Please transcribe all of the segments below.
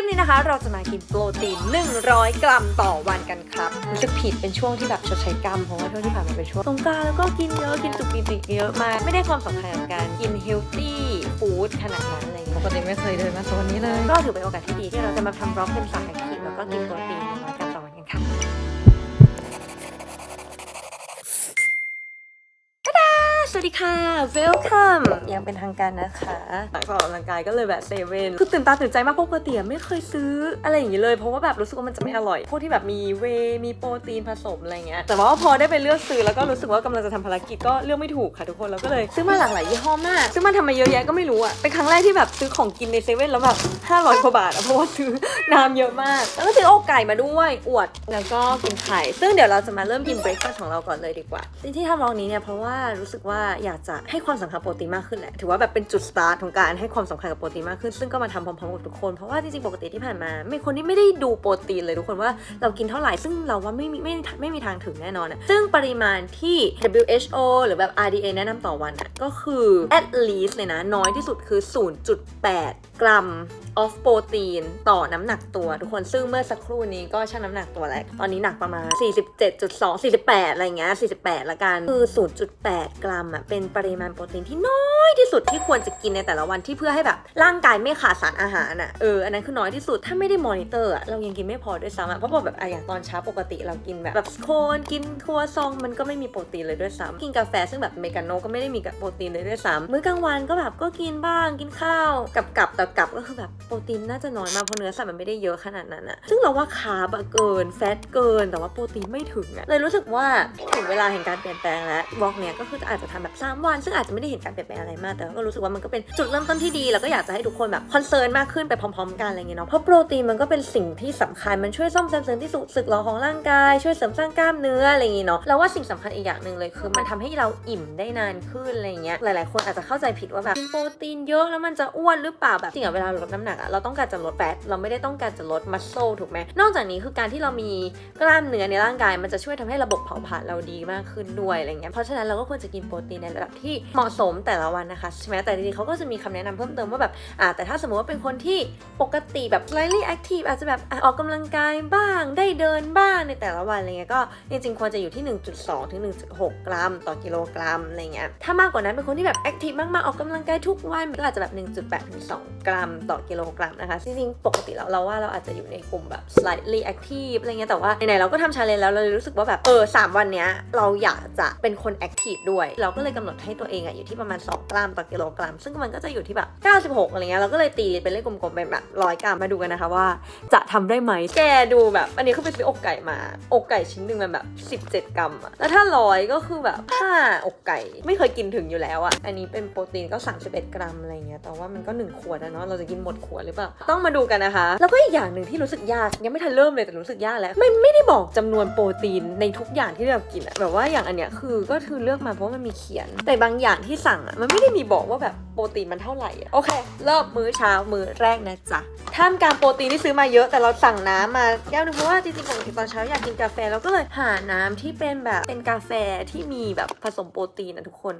ลิปนี้นะคะ เราจะมากินโปรตีน 100 กรัมต่อวันกันครับรู้สึกผิดเป็นช่วงที่แบบชดใช้กรรมเพราะว่าช่วงที่ผ่านมาเป็นช่วงสงกรานต์แล้วก็กินเยอะกินจุกกินจิกเยอะมากไม่ได้ความสำคัญกับการกินเฮลตี้ฟู้ดขนาดนั้นอะไรอย่างเงี้ยปกติไม่เคยเดินมาโซนนี้เลย ก็ถือเป็นโอกาสที่ดีที่เราจะมาทำบล็อกเป็นสายแอคทีฟแล้วก็กินโปรตีน100กรัมต่อวัน สวัสดีค่ะ welcome ยังเป็นทางการนะคะหลังจากออกกำลังกายก็เลยแบบเซเว่นคือตื่นตาตื่นใจมากเพราะปกติอะไม่เคยซื้ออะไรอย่างนี้เลย เพราะว่าแบบรู้สึกว่ามันจะไม่อร่อย พวกที่แบบมีเวย์มีโปรตีนผสมอะไรเงี้ยแต่ว่าพอได้ไปเลือกซื้อแล้วก็รู้สึกว่ากำลังจะทำภารกิจก็เลือกไม่ถูกค่ะทุกคนแล้วก็เลยซื้อมาหลากหลายยี่ห้อมากซื้อมาทำมาเยอะแยะก็ไม่รู้อะเป็นครั้งแรกที่แบบซื้อของกินในเซเว่นแล้วแบบ500กว่าบาทอะเพราะว่าซื้อน้ำเยอะมาก แล้วก็ซื้ออกไก่มาด้วยอวดแล้วก็กินไข่ซึ่งเดี๋ยวเราจะมาเริ่มกินเบรคฟาสต์ของเราก่อนเลยดีกว่าที่ที่ทำลองนี้เนี่ยเพราะว่ารู้สึกว่าอยากจะให้ความสำคัญโปรตีนมากขึ้นแหละ ถือว่าแบบเป็นจุดสตาร์ทของการให้ความสำคัญกับโปรตีนมากขึ้น ซึ่งก็มาทำพร้อมๆกับทุกคน เพราะว่าจริงๆ ปกติที่ผ่านมา ไม่คนที่ไม่ได้ดูโปรตีนเลยทุกคนว่าเรากินเท่าไหร่ ซึ่งเราว่าไม่มีไม่ไม่ไม่มีทางถึงแน่นอนอะซึ่งปริมาณที่ WHO หรือแบบ RDA แนะนำต่อวันก็คือ at least เลยนะ น้อยที่สุดคือ 0.8 กรัม of โปรตีนต่อน้ำหนักตัว ทุกคนซึ่งเมื่อสักครู่นี้ก็ชั่งน้ำหนักตัวแล้วตอนนี้หนักประมาณ 47.2 48 อะไรเงี้ย 48 ละกัน คือ 0.8 กรัมอะเป็นปริมาณโปรตีนที่น้อยที่สุดที่ควรจะกินในแต่ละวันที่เพื่อให้แบบร่างกายไม่ขาดสารอาหารอะเอออันนั้นคือน้อยที่สุดถ้าไม่ได้มอนิเตอร์อะเรายังกินไม่พอด้วยซ้ำอะเพราะแบบอะอย่างตอนเช้าปกติเรากินแบบแบบสโคนกินครัวซองมันก็ไม่มีโปรตีนเลยด้วยซ้ำกินกาแฟซึ่งแบบเมกาโนก็ไม่ได้มีกับโปรตีนเลยด้วยซ้ำมื้อกลางวันก็แบบก็กินบ้างกินข้าวกับกับแต่กับก็คือแบบโปรตีนน่าจะน้อยมากเพราะเนื้อสัตว์มันไม่ได้เยอะขนาดนั้นอะซึ่งเราว่าคาร์บเกินแฟตเกินแต่ว่าโปรตีนไม่ถึงอะเลยรู้สึกว่าถึงเวลาแห่งการเปลี่ยนแปลงแล้วบล็อกเนี้ยก็คืออาจจะทำแบบ 3 วัน ซึ่งอาจจะไม่ได้เห็นการเปลี่ยนแปลงอะไรมาก แต่ก็รู้สึกว่ามันก็เป็นจุดเริ่มต้นที่ดี แล้วก็อยากจะให้ทุกคนแบบคอนเซิร์นมากขึ้นไปพร้อมๆกันอะไรเงี้ยเนาะ เพราะโปรตีนมันก็เป็นสิ่งที่สำคัญ มันช่วยซ่อมแซมเสริมที่สุดสึกหรอของร่างกาย ช่วยเสริมสร้างกล้ามเนื้ออะไรอย่างงี้เนาะ แล้วว่าสิ่งสำคัญอีกอย่างหนึ่งเลยคือมันทำให้เราอิ่มได้นานขึ้นอะไรเงี้ย หลายๆ คนอาจจะเข้าใจผิดว่าแบบกินโปรตีนเยอะแล้วมันจะอ้วนหรือเปล่าแบบจริงอะเวลาลดน้ำหนักอะเราต้องการจะลดแฟตเราไม่ได้ต้องการจะลดมัสโซถูกไหมนอกจากนี้คือการที่เรามีกล้ามเนื้อในร่างกาย มันจะช่วยทำให้ระบบเผาผลาญเราดีมากขึ้นด้วยอะไรเงี้ยเพราะฉะนั้นเราก็ควรจะกินโปรตีในระดับที่เหมาะสมแต่ละวันนะคะใช่ไหมแต่จริงๆเขาก็จะมีคำแนะนำเพิ่มเติมว่าแบบอ่าแต่ถ้าสมมติว่าเป็นคนที่ปกติแบบ slightly active อาจจะแบบอออกกำลังกายบ้างได้เดินบ้างในแต่ละวันอะไรเงี้ยก็จริงๆควรจะอยู่ที่ 1.2 ถึง 1.6 กรัม ต่อกิโลกรัมอะไรเงี้ยถ้ามากกว่านั้นเป็นคนที่แบบ active มากๆออกกำลังกายทุกวันก็อาจจะแบบ 1.8 ถึง 2 กรัม ต่อกิโลกรัมนะคะจริงๆปกติแล้วเราว่าเราอาจจะอยู่ในกลุ่มแบบ slightly active อะไรเงี้ยแต่ว่าไหนๆเราก็ทำชาเลนจ์แล้วเราเลยรู้สึกว่าแบบเออสวันเนี้ยเราอยากจะเป็นคน active ด้วยเราก็ก็เลยกำหนดให้ตัวเองอะอยู่ที่ประมาณ 2 กรัมต่อกิโลกรัม ซึ่งมันก็จะอยู่ที่แบบ 96 อะไรเงี้ยเราก็เลยตีเป็นเลขกลมๆเป็นแบบร้อยกรัมมาดูกันนะคะว่า จะทำได้ไหมแกดูแบบ อันนี้คือไปซื้ออกไก่มา อกไก่ชิ้นหนึ่งมันแบบ 17 กรัมอะแล้วถ้าร้อยก็คือแบบ5อกไก่ไม่เคยกินถึงอยู่แล้วอะอันนี้เป็นโปรตีนก็ 31 กรัมอะไรเงี้ยแต่ว่ามันก็ 1 ขวดอะเนาะเราจะกินหมดขวดหรือเปล่าต้องมาดูกันนะคะ แล้วก็อีกอย่างหนึ่งที่รู้สึกยากยังไม่ทันเริ่มเลยแต่รู้สึกยากแล้วไม่ไม่ได้บอกจำนวนโปรตีนในทุกอย่างที่เรากินอะแบบว่าอย่างอันเนี้ยคือก็คือเลือกมาเพราะมันมีเขียน แต่บางอย่างที่สั่งอะมันไม่ได้มีบอกว่าแบบโปรตีนมันเท่าไหร่อะโอเค เริ่มมื้อเช้ามื้อแรกนะจ๊ะท่ามกลางโปรตีนที่ซื้อมาเยอะแต่เราสั่งน้ำมาแก้วนึงเพราะว่าจริงๆปกติตอนเช้าอยากกินกาแฟเราก็เลยหาน้ำที่เป็นแบบเป็นกาแฟที่มีแบบผสมโปรตีนอะทุกคน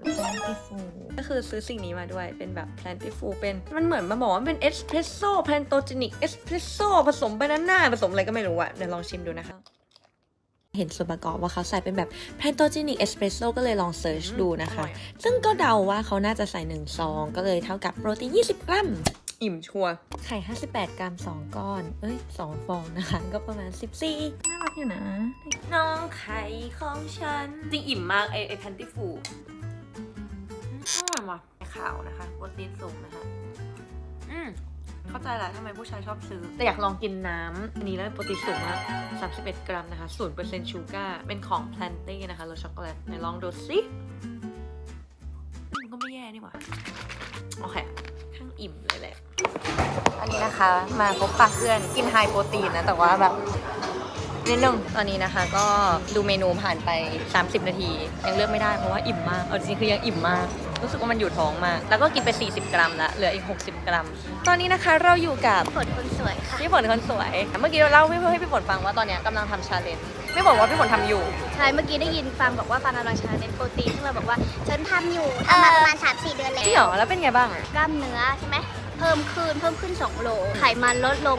ก็คือซื้อสิ่งนี้มาด้วยเป็นแบบ plentiful เป็นมันเหมือนมาบอกว่าเป็นเอสเพรสโซ่แพนโตจินิกเอสเพรสโซ่ผสมบานาน่าผสมอะไรก็ไม่รู้อะเดี๋ยวลองชิมดูนะคะ เห็นส่วนประกอบว่าเขาใส่เป็นแบบ p a n t o g e n i c Espresso ก็เลยลองเซิร์ชดูนะคะ ซึ่งก็เดาว่าเขาน่าจะใส่1ซองก็เลยเท่ากับโปรตีน20 กรัม อิ่มชัวร์ไข่ 58 กรัม 2 ก้อน เอ้ย 2 ฟองนะคะ ก็ประมาณ 14 น่ารักอยู่นะ น้องไข่ของฉัน จริงอิ่มมากไอไอแพนติฟูอร่อยว่ะขาวนะคะโปรตีนสูงนะคะ อืม เข้าใจแหละทำไมผู้ชายชอบซื้อ แต่อยากลองกินน้ำอันนี้แล้วโปรตีนสูงมาก31 กรัมนะคะ0%ชูการ์เป็นของ p l a n t นะคะรสช็อกโกแลตไหนลองดูสิมันก็ไม่แย่นี่หว่า โอเค ข้างอิ่มเลยแหละ อันนี้นะคะ มาพบปะเพื่อนกินไฮโปรตีนนะ แต่ว่าแบบนิดนึงตอนนี้นะคะก็ดูเมนูผ่านไป 30 นาที ยังเลือกไม่ได้เพราะว่าอิ่มมาก เอาจริงๆคือยังอิ่มมาก รู้สึกว่ามันอยู่ท้องมาก แล้วก็กินไป 40 กรัมละเหลืออีก 60 กรัม ตอนนี้นะคะเราอยู่กับฝนคนสวยค่ะ พี่ฝนคนสวย เมื่อกี้เราเล่าให้ให้พี่ฝนฟังว่าตอนเนี้ยกำลังทำชาเลนจ์พี่ฝนว่าพี่ฝนทำอยู่ ใช่เมื่อกี้ได้ยินฟังบอกว่าฟังกำลังชาเลนจ์โปรตีนซึ่งเราบอกว่าฉันทำอยู่ทำมาประมาณ3 4เดือนจแล้ริงเหรวอแล้วเป็นไงบ้างอะกล้ามเนื้อใช่ไหมเพิ่มขึ้นเพิ่มขึ้น 2 โล ไขมันลดลง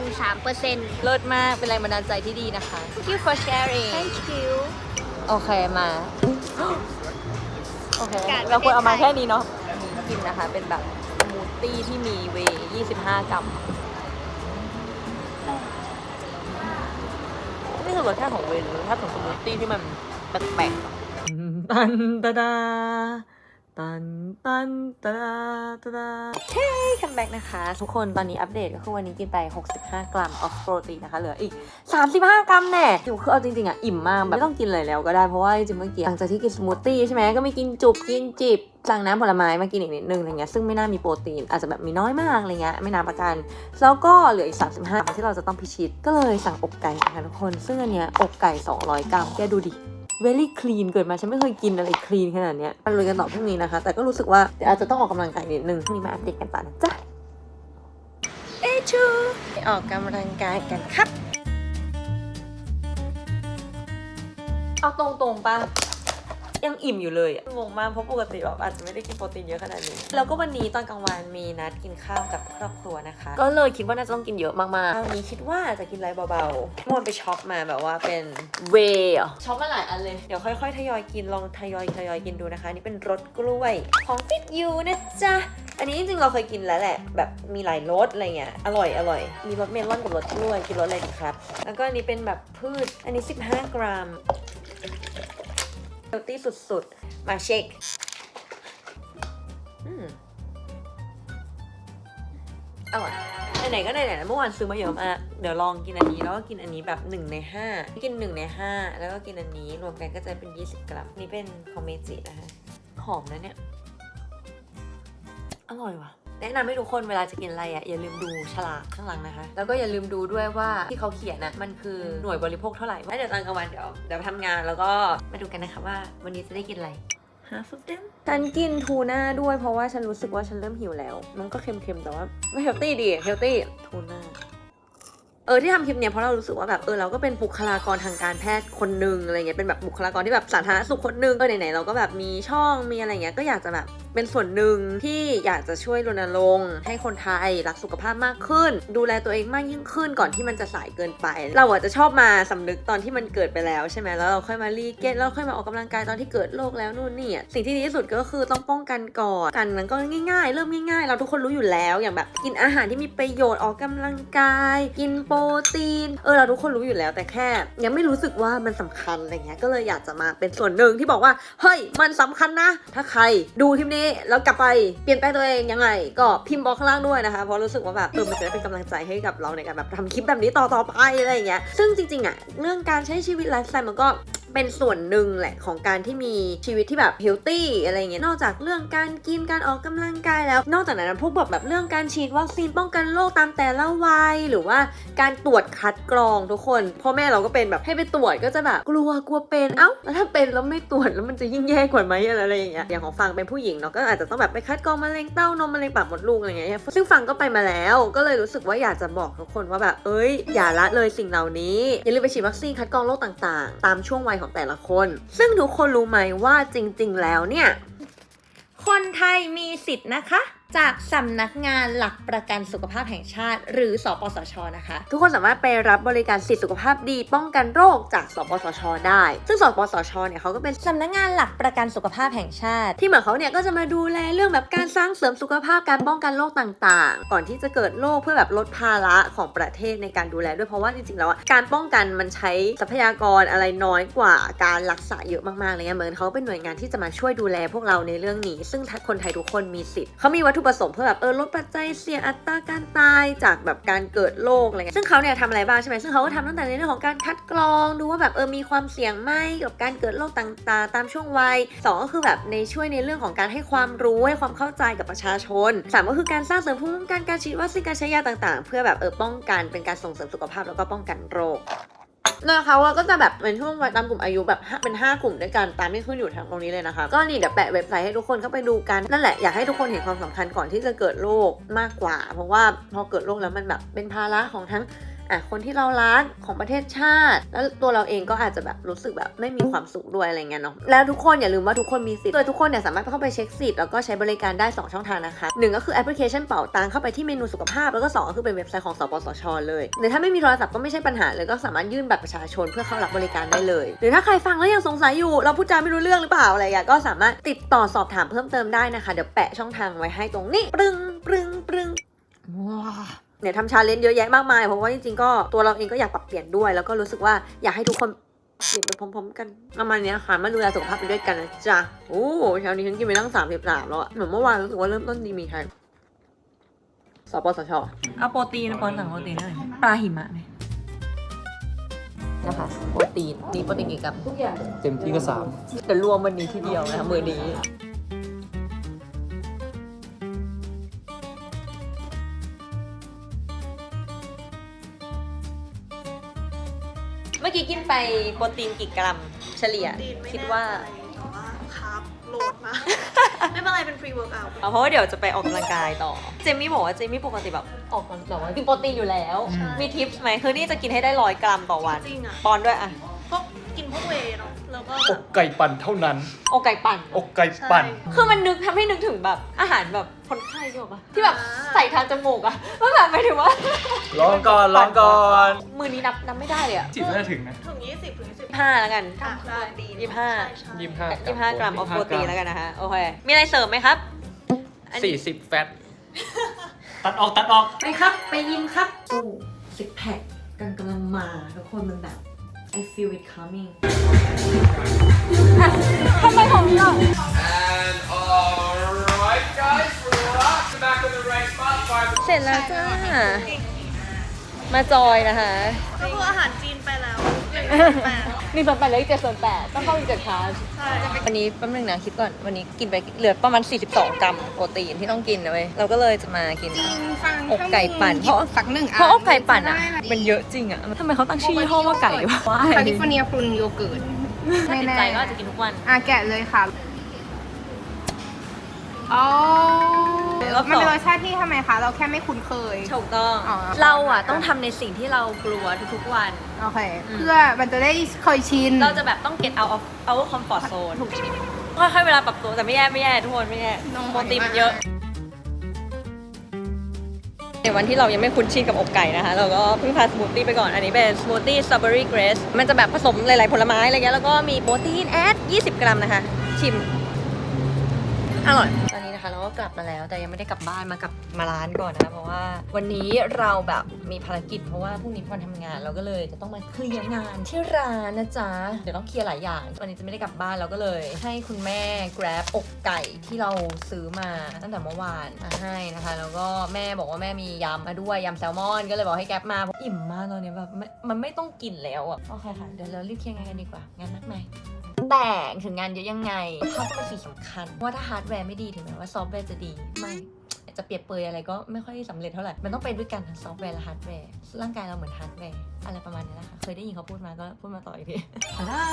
3%เลิศมากเป็นแรงบันดาลใจที่ดีนะคะ Thank you for sharing Thank you โอเคมา โอเคการเราควรเอามาประเทศไทยแค่นี้เนาะกินนะคะ เป็นแบบสมูทตี้ที่มีเวย์25 กรัม นี่คือรสชาติของเวย์หรือรสชาติของสมูทตี้ที่มันแปลกๆตันตาดา ตันตันตาตาเฮ้ยคัมแบ็กนะคะ ทุกคนตอนนี้อัปเดตก็คือวันนี้กินไป 65 กรัมออฟโปรตีนนะคะ เหลืออีก 35 กรัมแน่คือเอาจริงๆอะ อิ่มมาก แบบไม่ต้องกินเลยแล้วก็ได้ เพราะว่าจริงๆเมื่อกี้หลังจากที่กินสมูทตี้ใช่ไหมก็มีกินจุบกินจิบสั่งน้ำผลไม้มากินอีกนิดนึงอะไรเงี้ยซึ่งไม่น่ามีโปรตีนอาจจะแบบมีน้อยมากอะไรเงี้ยไม่นับประกัน แล้วก็เหลืออีก 35ที่เราจะต้องพิชิตก็เลยสั่งอกไก่นะคะทุกคนซึ่งอันเนี้ยอกไก่ 200 กรัมแกดูดิ very clean เกิดมาฉันไม่เคยกินอะไร clean ขนาดเนี้ยมาลุยกันต่อพรุ่งนี้นะคะ แต่ก็รู้สึกว่าเดี๋ยวอาจจะต้องออกกำลังกายนิดนึงพรุ่งนี้มาอัปเดตกันต่อนะจ๊ะเอชูไปออกกำลังกายกันครับ เอาตรงๆป่ะ ยังอิ่มอยู่เลยอะงงมากเพราะปกติแบบอาจจะไม่ได้กินโปรตีนเยอะขนาดนี้ แล้วก็วันนี้ตอนกลางวันมีนัดกินข้าวกับครอบครัวนะคะ ก็เลยคิดว่าน่าจะต้องกินเยอะมากๆวันนี้คิดว่าจะกินอะไรเบาๆเมื่อวันไปช็อปมาแบบว่าเป็นเวย์ช็อปมาหลายอันเลย เดี๋ยวค่อยๆทยอยกินลองทยอยทยอยกินดูนะคะอันนี่เป็นรสกล้วยของฟิตยูนะจ๊ะอันนี้จริงๆเราเคยกินแล้วแหละ แบบมีหลายรสอะไรเงี้ยอร่อยอร่อย มีรสเมลอนกับรสกล้วยกินรสอะไรดีครับ แล้วก็อันนี้เป็นแบบพืชอันนี้ 15 กรัม เฮลตี้สุดๆ มาเชคอืมอร่อยไหนๆก็ไหนๆแล้วเมื่อวานซื้อมาเยอะมากเดี๋ยวลองกินอันนี้แล้วก็กินอันนี้แบบ1ใน5 กิน1ใน5 แล้วก็กินอันนี้รวมกันก็จะเป็น 20 กรัมนี่เป็นของเมจินะคะหอมนะเนี่ย อร่อยว่ะ แนะนำให้ทุกคนเวลาจะกินอะไรอะอย่าลืมดูฉลากข้างหลังนะคะ แล้วก็อย่าลืมดูด้วยว่าที่เขาเขียนนะมันคือหน่วยบริโภคเท่าไหร่แล้วเดี๋ยวตอนกลางวันเดี๋ยวเดี๋ยวทำงานแล้วก็มาดูกันนะคะว่าวันนี้จะได้กินอะไร half of them ฉันกินทูน่าด้วยเพราะว่าฉันรู้สึกว่าฉันเริ่มหิวแล้ว มันก็เค็มๆแต่ว่าไม่เฮลตี้ดีเฮลตี้ทูน่าเออที่ทำคลิปเนี้ยเพราะเรารู้สึกว่าแบบเออเราก็เป็นบุคลากรทางการแพทย์คนหนึ่งอะไรเงี้ยเป็นแบบบุคลากรที่แบบสาธารณสุขคนหนึ่งเออไหนๆเราก็แบบมีช่องมีอะไรเงี้ยก็อยากจะแบบ เป็นส่วนหนึ่งที่อยากจะช่วยรณรงค์ให้คนไทยรักสุขภาพมากขึ้น ดูแลตัวเองมากยิ่งขึ้นก่อนที่มันจะสายเกินไป เราอาจจะชอบมาสำนึกตอนที่มันเกิดไปแล้วใช่ไหมแล้วเราค่อยมารีเกตแล้วค่อยมาออกกำลังกายตอนที่เกิดโรคแล้วนู่นนี่สิ่งที่ดีที่สุดก็คือต้องป้องกันก่อนกันนั้นก็ง่าย ๆ เริ่มง่ายๆ เราทุกคนรู้อยู่แล้วอย่างแบบกินอาหารที่มีประโยชน์ออกกำลังกาย กินโปรตีนเออเราทุกคนรู้อยู่แล้วแต่แค่ ยังไม่รู้สึกว่ามันสำคัญอะไรเงี้ยก็เลยอยากจะมาเป็นส่วนหนึ่งที่บอกว่าเฮ้ยมันสำคัญนะ ถ้าใครดูคลิปนี้แล้วกลับไปเปลี่ยนแปลงตัวเองยังไง ก็พิมพ์บอกข้างล่างด้วยนะคะ เพราะรู้สึกว่าแบบเออมันจะได้เป็นกำลังใจให้กับเราในการแบบทำคลิปแบบนี้ต่อๆไปอะไรอย่างเงี้ยซึ่งจริงๆอะเรื่องการใช้ชีวิตไลฟ์สไตล์มันก็ เป็นส่วนหนึ่งแหละของการที่มีชีวิตที่แบบเฮลตี้อะไรเงี้ยนอกจากเรื่องการกินการออกกำลังกายแล้ว นอกจากนั้นพวกแบบแบบเรื่องการฉีดวัคซีนป้องกันโรคตามแต่ละวัยหรือว่าการตรวจคัดกรองทุกคนพ่อแม่เราก็เป็นแบบให้ไปตรวจก็จะแบบกลัวกลัวเป็นเอ้าแล้วถ้าเป็นแล้วไม่ตรวจแล้วมันจะยิ่งแย่กว่าไหมอะไรอย่างเงี้ยอย่างของฟังเป็นผู้หญิงเนาะก็อาจจะต้องแบบไปคัดกรองมะเร็งเต้านมมะเร็งปากมดลูกอะไรเงี้ยซึ่งฟังก็ไปมาแล้วก็เลยรู้สึกว่าอยากจะบอกทุกคนว่าแบบเอ้ยอย่าละเลยสิ่งเหล่านี้อย่าลืมไปฉีดวัคซีนคัดกรองโรคต่างๆ ตามช่วงวัยของแต่ละคน ซึ่งทุกคนรู้ไหมว่าจริง ๆ แล้วเนี่ย คนไทยมีสิทธิ์นะคะ จากสำนักงานหลักประกันสุขภาพแห่งชาติ หรือสปสชนะคะ ทุกคนสามารถไปรับบริการสิทธิสุขภาพดี ป้องกันโรคจากสปสช ได้ ซึ่งสปสชเนี่ยเขาก็เป็นสำนักงานหลักประกันสุขภาพแห่งชาติ ที่เหมือนเขาเนี่ยก็จะมาดูแลเรื่องแบบการสร้างเสริมสุขภาพการป้องกันโรคต่างๆ ก่อนที่จะเกิดโรคเพื่อแบบลดภาระของประเทศในการดูแลด้วยเพราะว่าจริงๆแล้วอะการป้องกันมันใช้ทรัพยากรอะไรน้อยกว่าการรักษาเยอะมากๆเลยอะเหมือนเขาเป็นหน่วยงานที่จะมาช่วยดูแลพวกเราในเรื่องนี้ ซึ่งคนไทยทุกคนมีสิทธิ์เขามีวัตถุประสงค์เพื่อแบบเออลดปัจจัยเสี่ยงอัตราการตายจากแบบการเกิดโรคอะไรเงี้ยซึ่งเขาเนี่ยทำอะไรบ้างใช่ไหมซึ่งเขาก็ทำตั้งแต่ในเรื่องของการคัดกรองดูว่าแบบเออมีความเสี่ยงไหมกับการเกิดโรคต่างๆ ตามช่วงวัยสองก็คือแบบในช่วยในเรื่องของการให้ความรู้ให้ความเข้าใจกับประชาชนสามก็คือการสร้างเสริมภูมิคุ้มกันการฉีดวัคซีนการใช้ยาต่างๆ เพื่อแบบเออป้องกันเป็นการส่งเสริมสุขภาพแล้วก็ป้องกันโรค นะคะว่าก็จะแบบเป็นช่วงวัยตามกลุ่มอายุแบบห้าเป็น 5 กลุ่มด้วยกันตามที่ขึ้นอยู่ทางตรงนี้เลยนะคะ ก็นี่เดี๋ยวแปะเว็บไซต์ให้ทุกคนเข้าไปดูกันนั่นแหละอยากให้ทุกคนเห็นความสำคัญก่อนที่จะเกิดโรคมากกว่า เพราะว่าพอเกิดโรคแล้วมันแบบเป็นภาระของทั้ง อะคนที่เรารักของประเทศชาติ แล้วตัวเราเองก็อาจจะแบบรู้สึกแบบไม่มีความสุขด้วยอะไรเงี้ยเนาะแล้วทุกคนอย่าลืมว่าทุกคนมีสิทธิ์โดยทุกคนเนี่ยสามารถเข้าไปเช็คสิทธิ์แล้วก็ใช้บริการได้ 2 ช่องทางนะคะหนึ่งก็คือแอปพลิเคชันเป่าตังเข้าไปที่เมนูสุขภาพ แล้วก็สองก็คือเป็นเว็บไซต์ของสปสช เลยหรือถ้าไม่มีโทรศัพท์ก็ไม่ใช่ปัญหาเลยก็สามารถยื่นบัตรประชาชนเพื่อเข้ารับบริการได้เลย หรือถ้าใครฟังแล้วยังสงสัยอยู่เราพูดจาไม่รู้เรื่องหรือเปล่าอะไรอย่างก็สามารถติดต่อสอบถามเพิ่มเติมได้นะคะเดี๋ยวแปะช่องทางไว้ให้ตรงนี้ปรึงปรึงปรึงว้า เนี่ยทำชาเลนจ์เยอะแยะมากมายเพราะว่าจริงๆก็ตัวเราเองก็อยากปรับเปลี่ยนด้วย แล้วก็รู้สึกว่าอยากให้ทุกคนเปลี่ยนไปพร้อมๆกันประมาณเนี้ยค่ะมาดูแลสุขภาพไปด้วยกันนะจ๊ะโอ้เช้านี้ฉันกินไปตั้งสามสิบสามแล้วอะเหมือนเมื่อวานรู้สึกว่าเริ่มต้นดีมีใครสปสชเอาโปรตีนปอนสั่งโปรตีนหน่อยปลาหิมะไหมนะคะโปรตีนนี่โปรตีนกี่กรัมทุกอย่างเต็มที่ก็สามเดี๋ยวรวมวันนี้ทีเดียวนะคะมือนี้ กี้กินไปโปรตีนกี่กรัมเฉลี่ยตีนไม่คิดแน่ว่าใจแต่ว่าคาร์บโหลดมาไม่เป็นไรเป็น pre workout เอาเพราะว่าเดี๋ยวจะไปออกกำลังกายต่อ เจมี่บอกว่าเจมี่ปกติแบบออกกำลังแบบว่ากินโปรตีนอยู่แล้ว ใช่ มีทิปส์ไหมคือนี่จะกินให้ได้ร้อยกรัมต่อวัน จริงอะ ปอนด้วยอะ พวกกินพวกเวย์เนาะแล้วก็อแบบกไก่ปั่นเท่านั้น อกไก่ปั่น อกไก่ปั่นใช่คือมันนึกทำให้นึกถึงแบบอาหารแบบคนไข้ที่บอกว่าที่แบบอ่าใส่ทางจมูกอะมันแบบหมายถึงว่าร้องก่อนร้องก่อนมือนี้นับนับไม่ได้เลยอะจิบน่าถึงนะถึงยี่สิบถึงยี่สิบห้าแล้วกันอะได้ดียี่สิบห้าใช่ใช่ยี่สิบห้ายี่ห้ากรัมออฟโปรตีนแล้วกันนะคะโอเคมีอะไรเสริมไหมครับอันนี้สี่สิบแฟตตัดออกตัดออกไปครับ ไปยิมครับตู้ซิกแพคกันกำลังมาทุกคนมันแบบ I feel it coming ทำไมของเรา And alright guys, relax. Back in the right spot. Five เสร็จแล้วจ้า มาจอยนะคะ ก็คืออาหารจีนไปแล้วหนึ่งแปดห นึ่งส่วนแปดเหลืออีกเจ็ดส่วนแปดต้องเข้าอีกเจ็ดคลาสใช่วันนี้แป๊บนึงนะคิดก่อนวันนี้กินไปเหลือประมาณ 42 กรัมโปรตีนที่ต้องกินนะเว้ยเราก็เลยจะมากินจริงฟังอกไก่ปั่นเพราะสักหนึ่งเพราะอกไก่ปั่นอะได้ละมันเยอะจริงอะทำไมเขาตั้งชื่อยี่ห้อว่าไก่วะแคลิฟอร์เนียพรุนโยเกิร์ตถ้าติดใจก็อาจจะกินทุกวันอะแกะเลยค่ะอ๋อ รอบสองมันเป็นรสชาติที่ทำไมคะ เราแค่ไม่คุ้นเคย ถูกต้อง อ๋อ เราอะต้องทำในสิ่งที่เรากลัวทุกๆวัน โอเคเพื่อมันจะได้เคยชินเราจะแบบต้อง get out of our comfort zone ค่อยๆเวลาปรับตัวแต่ไม่แย่ไม่แย่ทุกคนไม่แย่น้องโปรตีนมันเยอะในวันที่เรายังไม่คุ้นชินกับอกไก่นะคะ เราก็เพิ่งพาสมูทตี้ไปก่อน อันนี้เป็นสมูทตี้สตรอเบอรี่เกรสมันจะแบบผสมหลายๆผลไม้อะไรเงี้ยแล้วก็มีโปรตีนแอด 20 กรัมนะคะ ชิม อร่อยตอ นะคะเราก็กลับมาแล้ว แต่ยังไม่ได้กลับบ้านมากลับมาร้านก่อนนะเพราะว่าวันนี้เราแบบมีภารกิจ เพราะว่าพรุ่งนี้พอทำงาน เราก็เลยจะต้องมาเคลียร์งานที่ร้านนะจ๊ะเดี๋ยวต้องเคลียร์หลายอย่าง วันนี้จะไม่ได้กลับบ้านเราก็เลย ให้คุณแม่ grab อกไก่ที่เราซื้อมาตั้งแต่เมื่อวานมาให้นะคะ แล้วก็แม่บอกว่าแม่มียำมาด้วยยำแซลมอนก็เลยบอกให้แกร็บมาอิ่มมากตอนนี้แบบม่มันไม่ต้องกินแล้วอะโอเคค่ะเดี๋ยวเรารีบเคลียร์งานกันดีกว่างานมากมาย แต่ถึงงานเยอะยังไงภาพก็เป็นสิ่งสำคัญเพราะว่าถ้าฮาร์ดแวร์ไม่ดีถึงแม้ว่าซอฟต์แวร์จะดีไม่จะเปรียบเปรยอะไรก็ไม่ค่อยสำเร็จเท่าไหร่ มันต้องไปด้วยกันทั้งซอฟต์แวร์และฮาร์ดแวร์ ร่างกายเราเหมือนฮาร์ดแวร์ อะไรประมาณนี้นะคะเคยได้ยินเขาพูดมาก็พูดมาต่ออีกทีลา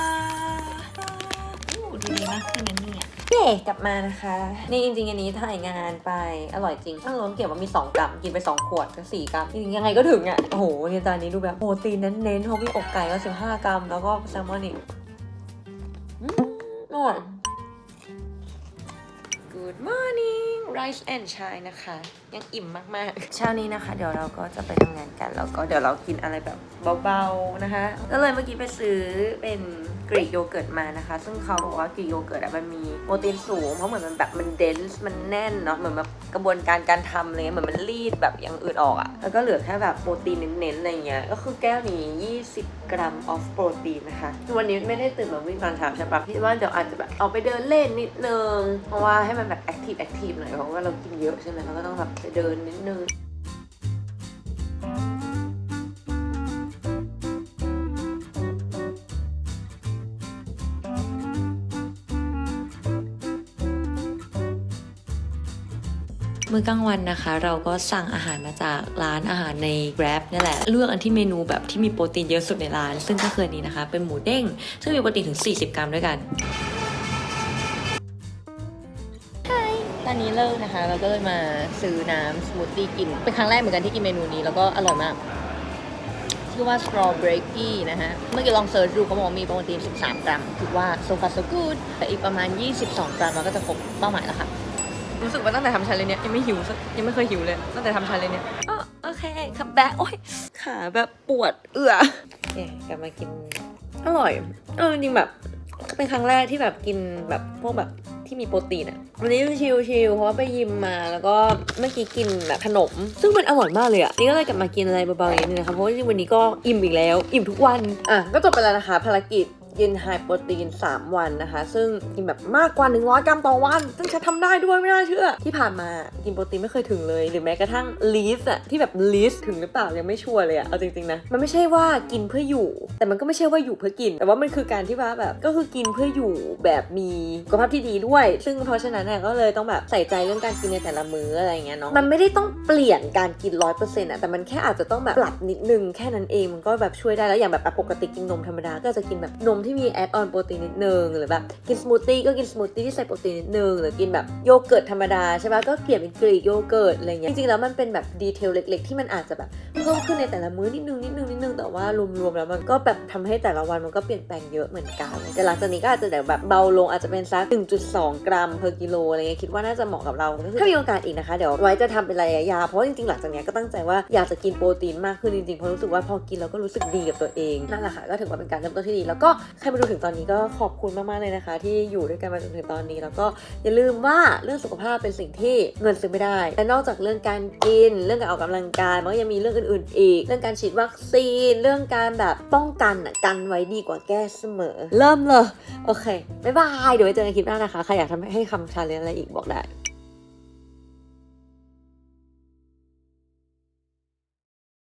ดูดีมากขึ้นนะเนี่ยเย่กลับมานะคะ นี่จริงๆอันนี้ถ่ายงานไป อร่อยจริงถ้าเราเก็บว่ามี 2กรัมกินไป 2 ขวดก็4กรัมจริงๆยังไงก็ถึงอะ โอ้โหเนี่ยจานนี้ดูแบบโปรตีนเน้นๆเพราะมีอกไก่ก็15 กรัม แล้วก็แซลมอนอีกอืม อร่อย Good morning rice and chai นะคะ ยังอิ่มมากๆ เช้านี้นะคะ เดี๋ยวเราก็จะไปทำงานกัน แล้วก็เดี๋ยวเรากินอะไรแบบเบาๆนะคะ ก็เลยเมื่อกี้ไปซื้อเป็น กรีกโยเกิร์ตมานะคะ ซึ่งเขาบอกว่ากรีกโยเกิร์ตอะมันมีโปรตีนสูงเพราะเหมือนมันแบบมันเดนส์มันแน่นเนาะเหมือนแบบกระบวนการการทำอะไรเงี้ยเหมือนมันรีดแบบอย่างอื่นออกอะแล้วก็เหลือแค่แบบโปรตีนเน้นๆอะไรเงี้ยก็คือแก้วนี้ 20 กรัมออฟโปรตีนนะคะวันนี้ไม่ได้ตื่นมาวิ่งตอนเช้าใช่ปะพี่ว่าเดี๋ยวอาจจะแบบเอาไปเดินเล่นนิดนึงเพราะว่าให้มันแบบแอคทีฟแอคทีฟหน่อยเพราะว่าเรากินเยอะใช่ไหมเราก็ต้องแบบไปเดินนิดนึง มื้อกลางวันนะคะ เราก็สั่งอาหารมาจากร้านอาหารใน Grab นี่แหละ เลือกอันที่เมนูแบบที่มีโปรตีนเยอะสุดในร้าน ซึ่งก็คือนนี้นะคะ เป็นหมูเด้ง ซึ่งมีโปรตีนถึง 40 กรัมด้วยกันตอนนี้เลิกนะคะ เราก็เลยมาซื้อน้ำสมูทตี้กิน เป็นครั้งแรกเหมือนกันที่กินเมนูนี้ แล้วก็อร่อยมากชื่อว่า strawberry นะฮะเมื่อกี้ลองเซิร์ชดูเขาบอกมีโปรตีน 13 กรัมถือว่า so far so good แต่อีกประมาณ 22 กรัมเราก็จะครบเป้าหมายแล้วค่ะ รู้สึกว่าตั้งแต่ทำชาเลนจ์เนี้ยยังไม่หิวสักยังไม่เคยหิวเลย ตั้งแต่ทำชาเลนจ์เนี้ยอ๋อโอเคคัมแบ็คโอ้ยขาแบบปวดเอือโอเคกลับมากินอร่อยเออจริงๆแบบเป็นครั้งแรกที่แบบกินแบบพวกแบบที่มีโปรตีนอะวันนี้ชิลๆเพราะว่าไปยิมมาแล้วก็เมื่อกี้กินแบบขนม ซึ่งมันอร่อยมากเลยอะนี่ก็เลยกลับมากินอะไรเบาๆอย่างนี้นะคะเพราะว่าจริงๆวันนี้ก็อิ่มอีกแล้ว อิ่มทุกวันอะก็จบไปแล้วนะคะภารกิจ กินไฮโปรตีน 3 วันนะคะ ซึ่งกินแบบมากกว่า 100 กรัมต่อวัน ซึ่งฉันทำได้ด้วยไม่น่าเชื่อ ที่ผ่านมากินโปรตีนไม่เคยถึงเลย หรือแม้กระทั่งลีสอะที่แบบลีสถึงหรือเปล่ายังไม่ชัวร์เลยอะเอาจริงๆนะ มันไม่ใช่ว่ากินเพื่ออยู่ แต่มันก็ไม่ใช่ว่าอยู่เพื่อกิน แต่ว่ามันคือการที่ว่าแบบก็คือกินเพื่ออยู่แบบมีสุขภาพที่ดีด้วย ซึ่งเพราะฉะนั้นเนี่ยก็เลยต้องแบบใส่ใจเรื่องการกินในแต่ละมื้ออะไรอย่างเงี้ยเนาะมันไม่ได้ต้องเปลี่ยนการกินร้อยเปอร์เซ็นต์อะแต่มันแค่อาจจะต้องแบบปรับนิดนึงแค่นั้นเองมันก็แบบช่วยได้แล้วอย่างแบบปกติกินนมธรรมดาก็จะกินแบบนมทพี่มีแอดออนโปรตีนนิดนึงหรือแบบกินสมูทตี้ก็กินสมูทตี้ที่ใส่โปรตีนนิดนึงหรือกินแบบโยเกิร์ตธรรมดาใช่ปะก็เปลี่ยนเป็นกรีกโยเกิร์ตอะไรเงี้ยจริงๆแล้วมันเป็นแบบดีเทลเล็ก ๆ ที่มันอาจจะแบบเพิ่มขึ้นในแต่ละมื้อนิดนึงนิดนึงนิดนึงแต่ว่ารวมๆแล้วมันก็แบบทำให้แต่ละวันมันก็เปลี่ยนแปลงเยอะเหมือนกันแต่หลังจากนี้ก็อาจจะแบบเบาลงอาจจะเป็นสัก1.2 กรัม per กิโลอะไรเงี้ยคิดว่าน่าจะเหมาะกับเราถ้ามีโอกาสอีกนะคะเดี๋ยวไว้จะทำเป็นระยะยาวเพราะจริงๆหลังจากเนี้ยก็ตั้งใจว่าอยากจะกินโปรตีนมากขึ้นจริงๆเพราะรู้สึกว่าพอกินแล้วก็รู้สึกดีกับตัวเองนั่นแหละค่ะก็ถือว่าเป็นการเริ่มต้นที่ดีแล้วก็ใครมาดูถึงตอนนี้ก็ขอบคุณมากๆเลยนะคะ ที่อยู่ด้วยกันมาจนถึงตอนนี้ แล้วก็อย่าลืมว่าเรื่องสุขภาพเป็นสิ่งที่เงินซื้อไม่ได้และนอกจากเรื่องการกิน เรื่องการออกกำลังกายมันก็ยังมีเรื่องอื่นๆ อีก เรื่องการฉีดวัคซีน เรื่องการแบบป้องกันอะกันไว้ดีกว่าแก้เสมอ เริ่มเลยโอเคบ๊ายบายเดี๋ยวไว้เจอกันคลิปหน้านะคะใครอยากทำให้คำชาเลนจ์อะไรอีกบอกได้